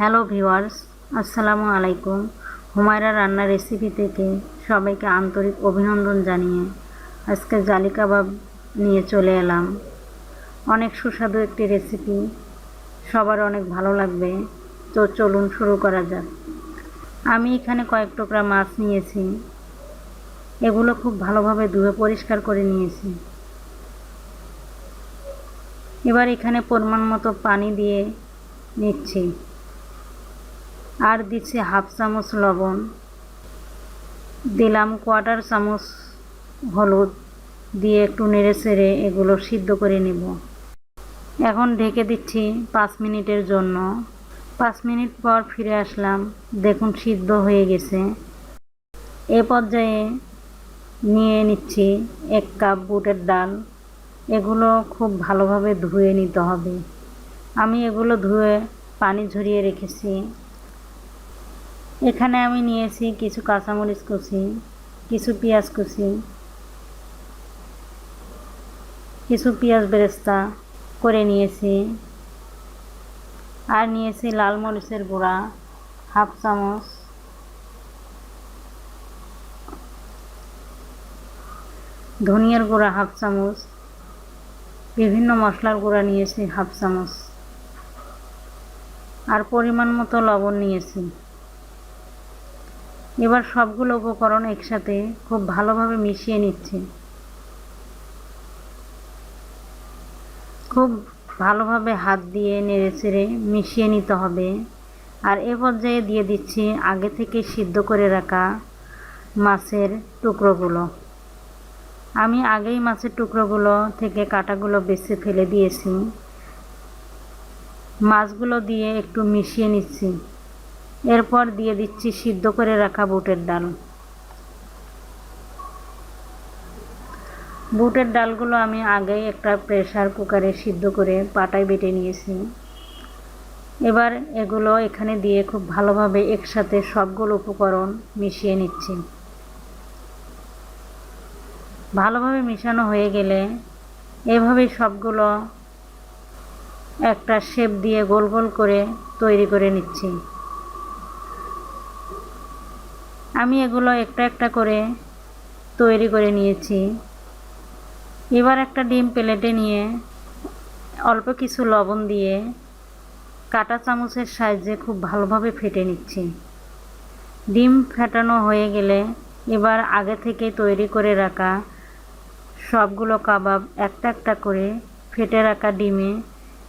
Hello viewers, আসসালামু আলাইকুম। হুমায়রা রান্নার রেসিপি থেকে সবাইকে আন্তরিক অভিনন্দন জানিয়ে আজকে জালি কাবাব নিয়ে চলে এলাম। অনেক সুস্বাদু একটি রেসিপি সবার অনেক ভালো লাগবে। তো চলুন শুরু করা যাক। আমি এখানে কয়েক টুকরা মাছ নিয়েছি। এগুলো খুব ভালোভাবে ধুয়ে পরিষ্কার করে নিয়েছি। এবার এখানে পরিমাণ মতো পানি দিয়ে নিচ্ছি। আর দিচ্ছি হাফ চামচ লবণ, দিলাম কোয়ার্টার চামচ হলুদ, দিয়ে একটু নেড়ে চেড়ে এগুলো সিদ্ধ করে নেব। এখন ঢেকে দিচ্ছি পাঁচ মিনিটের জন্য। পাঁচ মিনিট পর ফিরে আসলাম, দেখুন সিদ্ধ হয়ে গেছে। এ পর্যায়ে নিয়ে নিচ্ছি এক কাপ বুটের ডাল। এগুলো খুব ভালোভাবে ধুয়ে নিতে হবে। আমি এগুলো ধুয়ে পানি ঝরিয়ে রেখেছি। এখানে আমি নিয়েছি কিছু কাঁচামরিচ কুচি, কিছু পেঁয়াজ কুচি, কিছু পেঁয়াজ বেরেস্তা করে নিয়েছি। আর নিয়েছি লাল মরিচের গুঁড়া, হাফ চামচ। ধনিয়ার গুঁড়া, হাফ চামচ। বিভিন্ন মশলার গুঁড়া নিয়েছি, হাফ চামচ। আর পরিমাণ মতো লবণ নিয়েছি। এবার সবগুলো উপকরণ একসাথে খুব ভালোভাবে মিশিয়ে নিচ্ছি। খুব ভালোভাবে হাত দিয়ে নেড়ে চেড়ে মিশিয়ে নিতে হবে। আর এ পর্যায়ে দিয়ে দিচ্ছি আগে থেকে সিদ্ধ করে রাখা মাছের টুকরোগুলো। আমি আগেই মাছের টুকরোগুলো থেকে কাটাগুলো বেছে ফেলে দিয়েছি। মাছগুলো দিয়ে একটু মিশিয়ে নিচ্ছি। এরপর দিয়ে দিচ্ছি সিদ্ধ করে রাখা বুটের ডাল। বুটের ডালগুলো আমি আগেই একটা প্রেশার কুকারে সিদ্ধ করে পাটায় বেটে নিয়েছি। এবার এগুলো এখানে দিয়ে খুব ভালোভাবে একসাথে সবগুলো উপকরণ মিশিয়ে নিচ্ছি। ভালোভাবে মিশানো হয়ে গেলে এভাবেই সবগুলো একটা শেপ দিয়ে গোল গোল করে তৈরি করে নিচ্ছি। আমি এগুলো একটা একটা করে তৈরি করে নিয়েছি। এবার একটা ডিম প্লেটে নিয়ে অল্প কিছু লবণ দিয়ে কাটা চামচের সাহায্যে খুব ভালোভাবে ফেটে নিচ্ছি। ডিম ফেটানো হয়ে গেলে এবার আগে থেকে তৈরি করে রাখা সবগুলো কাবাব একটা একটা করে ফেটে রাখা ডিমে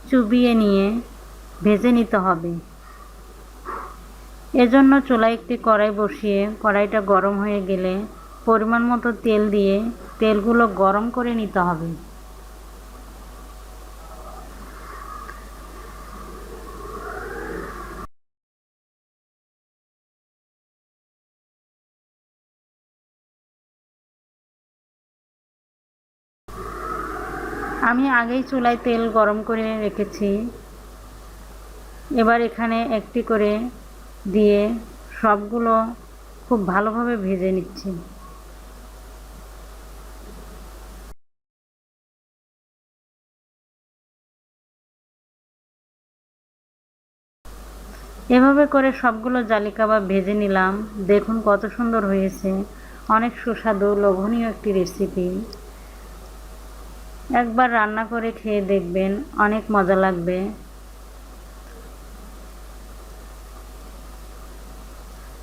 চুবিয়ে নিয়ে ভেজে নিতে হবে। এজন্য চুলায় একটি কড়াই বসিয়ে কড়াইটা গরম হয়ে গেলে পরিমাণ মতো তেল দিয়ে তেলগুলো গরম করে নিতে হবে। আমি আগেই চুলায় তেল গরম করে রেখেছি। এবার এখানে একটি করে দিয়ে সবগুলো খুব ভালোভাবে ভেজে নিচ্ছি। এভাবে করে সবগুলো জালি কাবাব ভেজে নিলাম। দেখুন কত সুন্দর হয়েছে। অনেক সুস্বাদু, লোভনীয় একটি রেসিপি একবার রান্না করে খেয়ে দেখবেন অনেক মজা লাগবে।